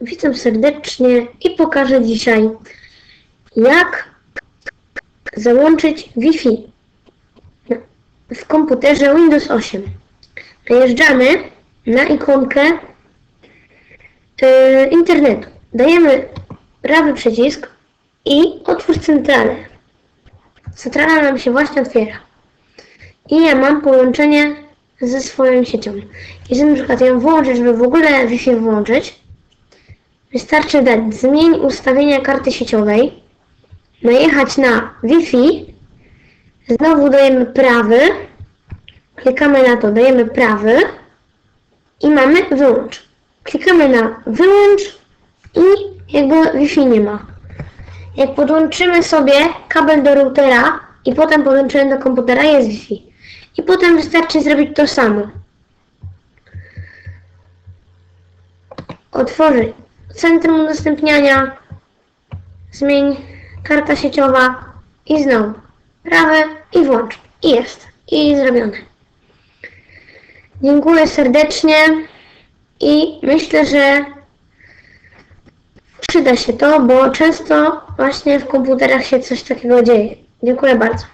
Witam serdecznie i pokażę dzisiaj, jak załączyć Wi-Fi w komputerze Windows 8. Najeżdżamy na ikonkę e, internetu. Dajemy prawy przycisk i otwórz centralę. Centrala nam się właśnie otwiera. I ja mam połączenie ze swoją siecią. Jeżeli na przykład ją włączyć, żeby w ogóle Wi-Fi włączyć, wystarczy dać zmień ustawienia karty sieciowej, najechać na Wi-Fi, znowu dajemy prawy, klikamy na to, dajemy prawy i mamy wyłącz. Klikamy na wyłącz i jakby Wi-Fi nie ma. Jak podłączymy sobie kabel do routera i potem podłączymy do komputera, jest Wi-Fi. I potem wystarczy zrobić to samo. Otworzyć centrum udostępniania, zmień karta sieciowa i znowu prawe i włącz. I jest. I zrobione. Dziękuję serdecznie i myślę, że przyda się to, bo często właśnie w komputerach się coś takiego dzieje. Dziękuję bardzo.